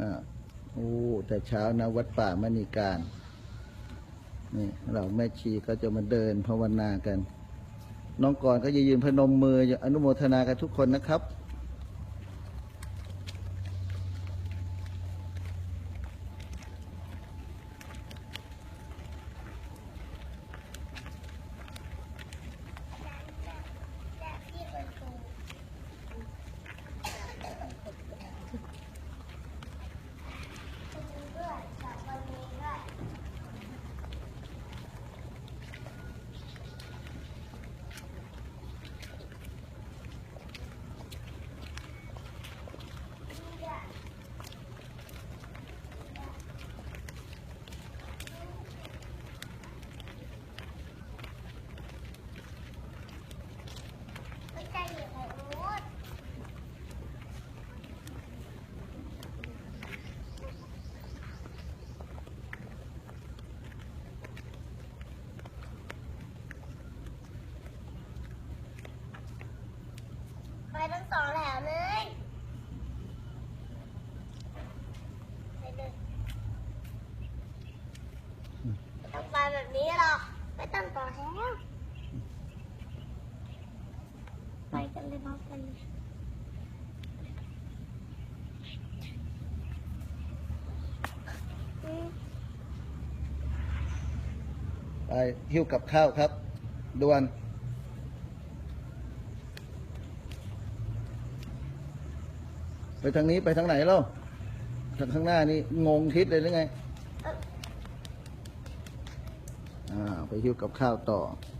อ่าโอ้แต่เช้านะวัดป่ามณีการนี่เราแม่ชีก็จะมาเดินภาวนากัน น้องก่อนก็จะยืนพนมมืออนุโมทนากันทุกคนนะครับ สองแถวเลยไปเลยต้องไปแบบนี้หรอกไม่ต้องต่อแถวไปกันเลยพร้อมกันเลยอืมไปหิ้วกับข้าวครับด่วน ไปทางนี้ไปทางไหนเล่าทางข้างหน้านี่งงทิศเลยหรือไงเอ่ออ่า ไปหิ้วกับข้าวต่อไ